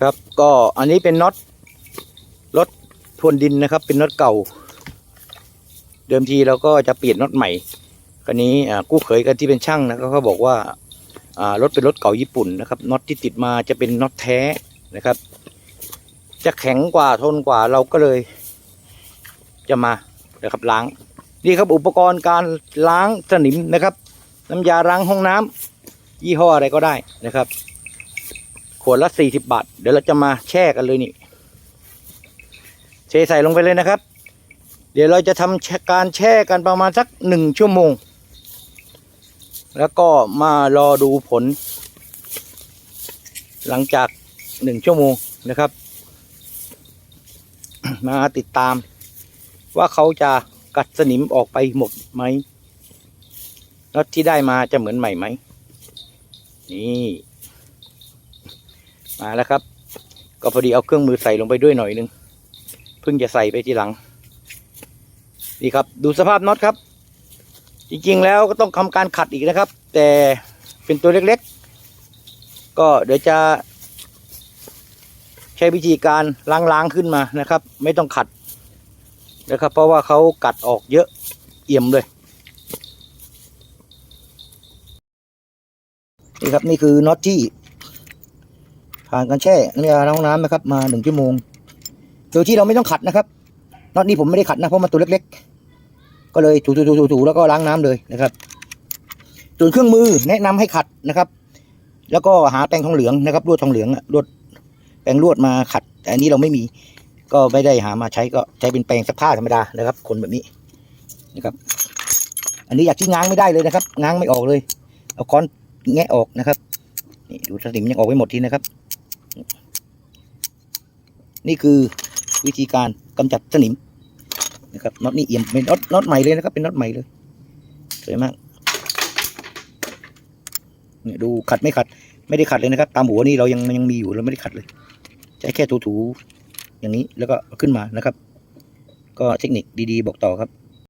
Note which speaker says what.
Speaker 1: ครับ ก็อันนี้เป็นน็อตรถทวนดินนะครับ เป็นน็อตเก่า เดิมทีเราก็จะเปลี่ยนน็อตใหม่คราวนี้กู้เขยกันที่เป็นช่างนะเขาบอกว่าอ่ารถเป็นรถเก่าญี่ปุ่นนะครับน็อตที่ติดมาจะเป็นน็อตแท้นะครับ จะแข็งกว่าทนกว่าเราก็เลย จะมานะครับล้างนี่ครับอุปกรณ์การล้างสนิมนะครับ น้ำยาล้างห้องน้ำยี่ห้ออะไรก็ได้นะครับ ขวดละสี่สิบบาท เดี๋ยวเราจะมาแช่กันเลยนี่เทใส่ลงไปเลยนะครับ เดี๋ยวเราจะทำการแช่กันประมาณสักหนึ่งชั่วโมง แล้วก็มารอดูผล หลังจากหนึ่งชั่วโมงนะครับ มาติดตาม ว่าเขาจะกัดสนิมออกไปหมดไหมแล้วที่ได้มาจะเหมือนใหม่ไหมนี่ มาแล้วครับ ก็พอดีเอาเครื่องมือใส่ลงไปด้วยหน่อยนึงเพิ่งจะใส่ไปทีหลังนี่ครับ ดูสภาพน็อตครับ จริงๆแล้วก็ต้องทำการขัดอีกนะครับ แต่เป็นตัวเล็กๆ ก็เดี๋ยวจะ ใช้วิธีการล้างๆขึ้นมานะครับ ไม่ต้องขัดนะครับ เพราะว่าเขากัดออกเยอะเอี่ยมเลยนี่ครับนี่คือน็อตที่ ผ่านการแช่น้ำยาล้างห้องน้ำนะครับ มาหนึ่งชั่วโมง โดยที่เราไม่ต้องขัดนะครับน็อตนี้ผมไม่ได้ขัดนะเพราะมันตัวเล็ก ๆ ก็เลยถูๆๆๆแล้วก็ล้างน้ำเลยนะครับส่วนเครื่องมือแนะนำให้ขัดนะครับ แล้วก็หาแป้งทองเหลืองนะครับลวดทองเหลืองลวดแป้งลวดมาขัด แต่อันนี้เราไม่มี ก็ไม่ได้หามาใช้ก็ใช้เป็นแปรงซักผ้าธรรมดานะครับ คนแบบนี้นะครับ อันนี้อยากที่ง้างไม่ได้เลยนะครับ ง้างไม่ออกเลย เอาค้อนแงะออกนะครับนี่ดูสนิมยังออกไม่หมดทีนะครับ นี่คือวิธีการกำจัดสนิมนะครับน็อตนี่เอี่ยมเป็นน็อตน็อตใหม่เลยนะครับ เป็นน็อตใหม่เลยสวยมากเนี่ยดูขัดไม่ขัด ไม่ได้ขัดเลยนะครับ ตามหัวนี่เรายังยังมีอยู่เราไม่ได้ขัดเลยใช้แค่ถูๆอย่างนี้แล้วก็ขึ้นมานะครับ ก็เทคนิคดีๆ บอกต่อครับ